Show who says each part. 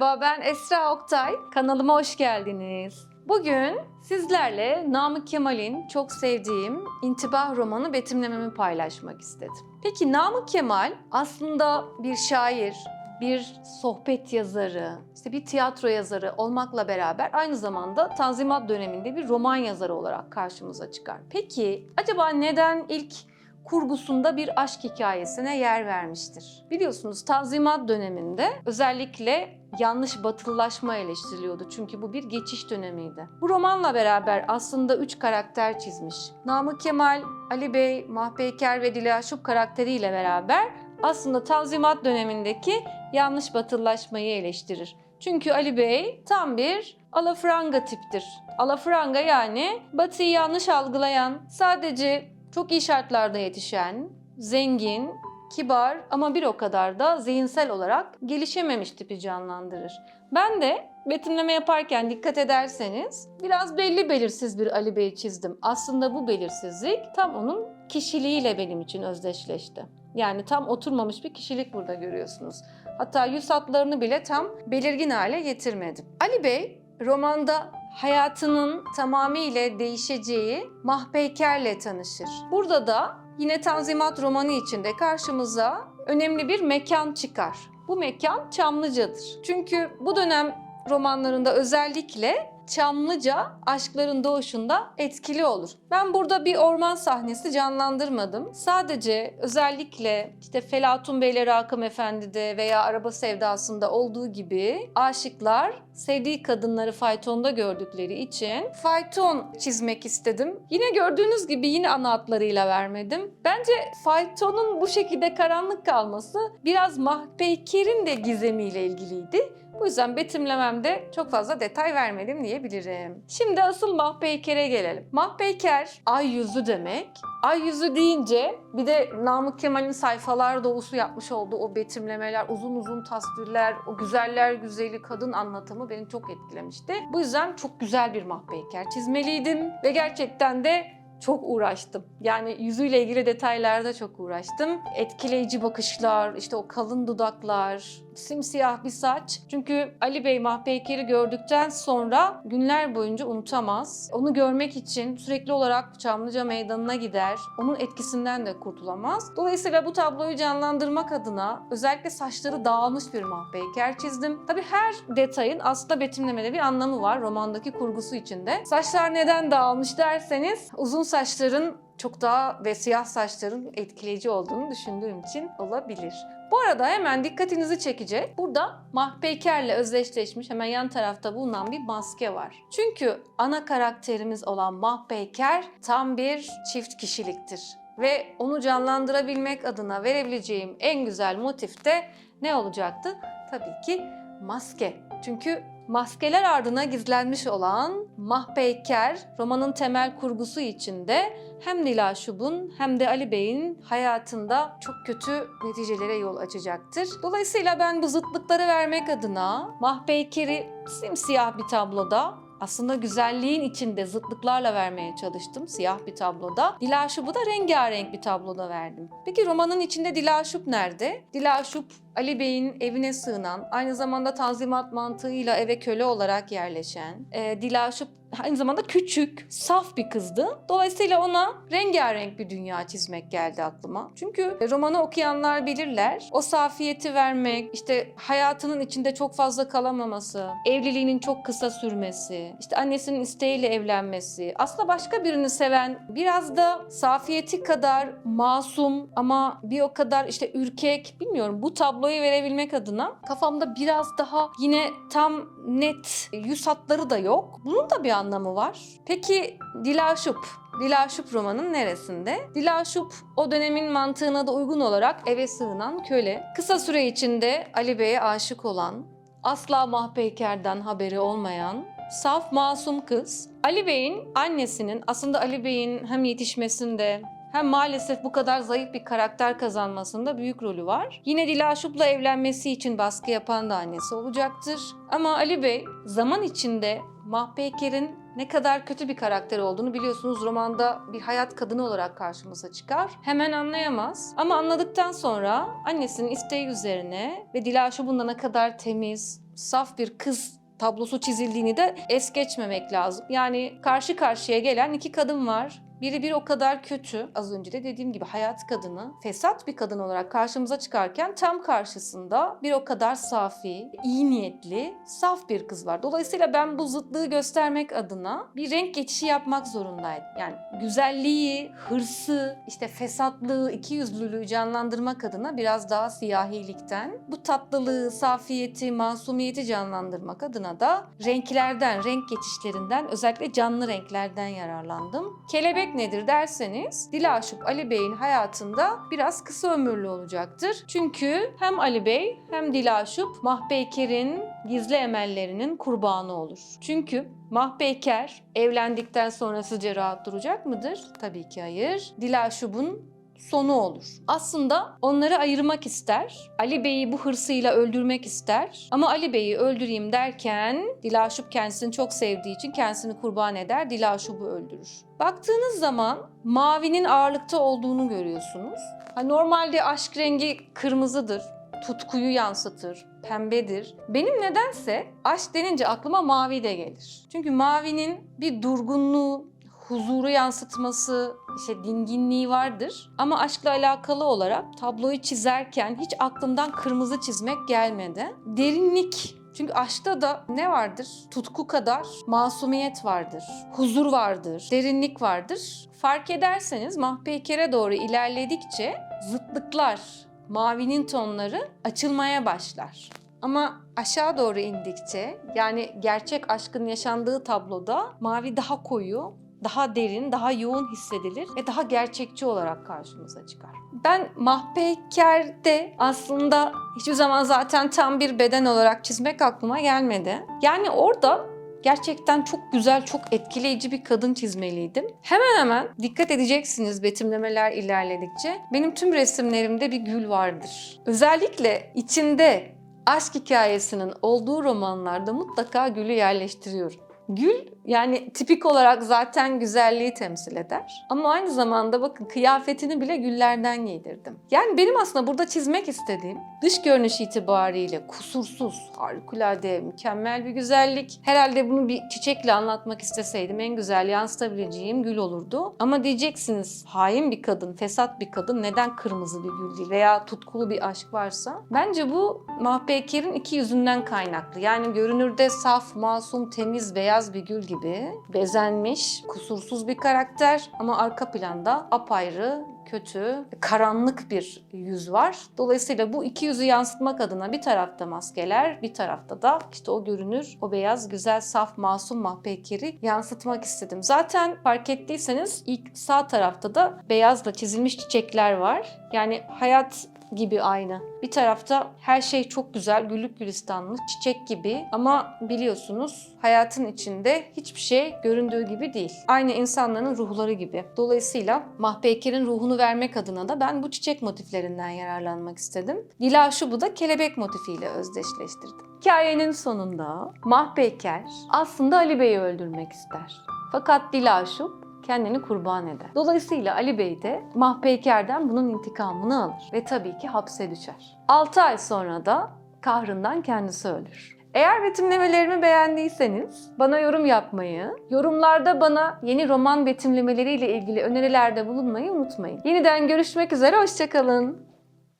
Speaker 1: Merhaba ben Esra Oktay. Kanalıma hoş geldiniz. Bugün sizlerle Namık Kemal'in çok sevdiğim İntibah romanı betimlememi paylaşmak istedim. Peki Namık Kemal aslında bir şair, bir sohbet yazarı, işte bir tiyatro yazarı olmakla beraber aynı zamanda Tanzimat döneminde bir roman yazarı olarak karşımıza çıkar. Peki acaba neden ilk kurgusunda bir aşk hikayesine yer vermiştir. Biliyorsunuz Tanzimat döneminde özellikle yanlış batılılaşma eleştiriliyordu çünkü bu bir geçiş dönemiydi. Bu romanla beraber aslında üç karakter çizmiş. Namık Kemal, Ali Bey, Mahpeyker ve Dilaşup karakteriyle beraber aslında Tanzimat dönemindeki yanlış batılılaşmayı eleştirir. Çünkü Ali Bey tam bir alafranga tiptir. Alafranga yani batıyı yanlış algılayan, sadece çok iyi şartlarda yetişen, zengin, kibar ama bir o kadar da zihinsel olarak gelişememiş tipi canlandırır. Ben de betimleme yaparken dikkat ederseniz biraz belli belirsiz bir Ali Bey çizdim. Aslında bu belirsizlik tam onun kişiliğiyle benim için özdeşleşti. Yani tam oturmamış bir kişilik burada görüyorsunuz. Hatta yüz hatlarını bile tam belirgin hale getirmedim. Ali Bey romanda hayatının tamamıyla değişeceği Mahpeyker'le tanışır. Burada da yine Tanzimat romanı içinde karşımıza önemli bir mekan çıkar. Bu mekan Çamlıca'dır. Çünkü bu dönem romanlarında özellikle Çamlıca aşkların doğuşunda etkili olur. Ben burada bir orman sahnesi canlandırmadım. Sadece özellikle işte Felatun Bey'le Rakım Efendi'de veya Araba Sevdası'nda olduğu gibi aşıklar sevdiği kadınları faytonda gördükleri için fayton çizmek istedim. Yine gördüğünüz gibi yine ana hatlarıyla vermedim. Bence faytonun bu şekilde karanlık kalması biraz Mahpeyker'in de gizemiyle ilgiliydi. Bu yüzden betimlememde çok fazla detay vermedim diyebilirim. Şimdi asıl Mahpeyker'e gelelim. Mahpeyker ay yüzü demek. Ay yüzü deyince bir de Namık Kemal'in sayfalar dolusu yapmış olduğu o betimlemeler, uzun uzun tasvirler, o güzeller güzeli kadın anlatımı beni çok etkilemişti. Bu yüzden çok güzel bir Mahpeyker çizmeliydim ve gerçekten de çok uğraştım. Yani yüzüyle ilgili detaylarda çok uğraştım. Etkileyici bakışlar, işte o kalın dudaklar, simsiyah bir saç. Çünkü Ali Bey Mahpeyker'i gördükten sonra günler boyunca unutamaz. Onu görmek için sürekli olarak Çamlıca Meydanı'na gider. Onun etkisinden de kurtulamaz. Dolayısıyla bu tabloyu canlandırmak adına özellikle saçları dağılmış bir Mahpeyker çizdim. Tabii her detayın aslında betimlemede bir anlamı var romandaki kurgusu içinde. Saçlar neden dağılmış derseniz uzun saçların çok daha ve siyah saçların etkileyici olduğunu düşündüğüm için olabilir. Bu arada hemen dikkatinizi çekecek. Burada Mahpeyker'le özdeşleşmiş hemen yan tarafta bulunan bir maske var. Çünkü ana karakterimiz olan Mahpeyker tam bir çift kişiliktir. Ve onu canlandırabilmek adına verebileceğim en güzel motif de ne olacaktı? Tabii ki maske. Çünkü maskeler ardına gizlenmiş olan Mahpeyker romanın temel kurgusu içinde hem Dilaşub'un hem de Ali Bey'in hayatında çok kötü neticelere yol açacaktır. Dolayısıyla ben bu zıtlıkları vermek adına Mahpeyker'i simsiyah bir tabloda aslında güzelliğin içinde zıtlıklarla vermeye çalıştım siyah bir tabloda. Dilaşup'u da rengarenk bir tabloda verdim. Peki romanın içinde Dilaşup nerede? Dilaşup Ali Bey'in evine sığınan, aynı zamanda tanzimat mantığıyla eve köle olarak yerleşen, e, Dilaşup aynı zamanda küçük, saf bir kızdı. Dolayısıyla ona rengarenk bir dünya çizmek geldi aklıma. Çünkü romanı okuyanlar bilirler. O safiyeti vermek, işte hayatının içinde çok fazla kalamaması, evliliğinin çok kısa sürmesi, işte annesinin isteğiyle evlenmesi, aslında başka birini seven, biraz da safiyeti kadar masum ama bir o kadar işte ürkek, bilmiyorum bu tabloyu verebilmek adına kafamda biraz daha yine tam net yüz hatları da yok. Bunun da bir anlamı var. Peki Dilaşup, Dilaşup romanın neresinde? Dilaşup o dönemin mantığına da uygun olarak eve sığınan köle. Kısa süre içinde Ali Bey'e aşık olan, asla Mahpeyker'den haberi olmayan, saf masum kız. Ali Bey'in annesinin aslında Ali Bey'in hem yetişmesinde hem maalesef bu kadar zayıf bir karakter kazanmasında büyük rolü var. Yine Dilaşup'la evlenmesi için baskı yapan da annesi olacaktır. Ama Ali Bey zaman içinde Mahpeyker'in ne kadar kötü bir karakter olduğunu biliyorsunuz romanda bir hayat kadını olarak karşımıza çıkar. Hemen anlayamaz ama anladıktan sonra annesinin isteği üzerine ve Dilaşup'un da ne kadar temiz, saf bir kız tablosu çizildiğini de es geçmemek lazım. Yani karşı karşıya gelen iki kadın var. Biri bir o kadar kötü. Az önce de dediğim gibi hayat kadını, fesat bir kadın olarak karşımıza çıkarken tam karşısında bir o kadar safi, iyi niyetli, saf bir kız var. Dolayısıyla ben bu zıtlığı göstermek adına bir renk geçişi yapmak zorundaydım. Yani güzelliği, hırsı, işte fesatlığı, ikiyüzlülüğü canlandırmak adına biraz daha siyahilikten, bu tatlılığı, safiyeti, masumiyeti canlandırmak adına da renklerden, renk geçişlerinden, özellikle canlı renklerden yararlandım. Kelebek nedir derseniz, Dilaşup Ali Bey'in hayatında biraz kısa ömürlü olacaktır. Çünkü hem Ali Bey hem Dilaşup Mahpeyker'in gizli emellerinin kurbanı olur. Çünkü Mahpeyker evlendikten sonra sizce rahat duracak mıdır? Tabii ki hayır. Dilaşup'un sonu olur. Aslında onları ayırmak ister. Ali Bey'i bu hırsıyla öldürmek ister. Ama Ali Bey'i öldüreyim derken Dilaşup kendisini çok sevdiği için kendisini kurban eder. Dilaşup'u öldürür. Baktığınız zaman mavinin ağırlıkta olduğunu görüyorsunuz. Ha, normalde aşk rengi kırmızıdır. Tutkuyu yansıtır, pembedir. Benim nedense aşk denince aklıma mavi de gelir. Çünkü mavinin bir durgunluğu, huzuru yansıtması, işte dinginliği vardır. Ama aşkla alakalı olarak tabloyu çizerken hiç aklımdan kırmızı çizmek gelmedi. Derinlik çünkü aşkta da ne vardır? Tutku kadar masumiyet vardır, huzur vardır, derinlik vardır. Fark ederseniz Mahpeyker'e doğru ilerledikçe zıtlıklar, mavinin tonları açılmaya başlar. Ama aşağı doğru indikçe yani gerçek aşkın yaşandığı tabloda mavi daha koyu, daha derin, daha yoğun hissedilir ve daha gerçekçi olarak karşımıza çıkar. Ben Mahpeyker'de aslında hiçbir zaman zaten tam bir beden olarak çizmek aklıma gelmedi. Yani orada gerçekten çok güzel, çok etkileyici bir kadın çizmeliydim. Hemen hemen dikkat edeceksiniz betimlemeler ilerledikçe. Benim tüm resimlerimde bir gül vardır. Özellikle içinde aşk hikayesinin olduğu romanlarda mutlaka gülü yerleştiriyorum. Gül yani tipik olarak zaten güzelliği temsil eder. Ama aynı zamanda bakın kıyafetini bile güllerden giydirdim. Yani benim aslında burada çizmek istediğim dış görünüş itibariyle kusursuz, harikulade, mükemmel bir güzellik. Herhalde bunu bir çiçekle anlatmak isteseydim en güzel yansıtabileceğim gül olurdu. Ama diyeceksiniz hain bir kadın, fesat bir kadın neden kırmızı bir gül değil veya tutkulu bir aşk varsa. Bence bu Mahpeyker'in iki yüzünden kaynaklı. Yani görünürde saf, masum, temiz, beyaz bir gül gibi bezenmiş, kusursuz bir karakter ama arka planda apayrı, kötü, karanlık bir yüz var. Dolayısıyla bu iki yüzü yansıtmak adına bir tarafta maskeler, bir tarafta da işte o görünür, o beyaz, güzel, saf, masum Mahpeyker'i yansıtmak istedim. Zaten fark ettiyseniz ilk sağ tarafta da beyazla çizilmiş çiçekler var. Yani hayat gibi aynı. Bir tarafta her şey çok güzel, güllük gülistanlı, çiçek gibi ama biliyorsunuz hayatın içinde hiçbir şey göründüğü gibi değil. Aynı insanların ruhları gibi. Dolayısıyla Mahpeyker'in ruhunu vermek adına da ben bu çiçek motiflerinden yararlanmak istedim. Dilaşub'u da kelebek motifiyle özdeşleştirdim. Hikayenin sonunda Mahpeyker aslında Ali Bey'i öldürmek ister. Fakat Dilaşup kendini kurban eder. Dolayısıyla Ali Bey de Mahpeyker'den bunun intikamını alır ve tabii ki hapse düşer. 6 ay sonra da kahrından kendisi ölür. Eğer betimlemelerimi beğendiyseniz bana yorum yapmayı, yorumlarda bana yeni roman betimlemeleriyle ilgili önerilerde bulunmayı unutmayın. Yeniden görüşmek üzere, hoşçakalın.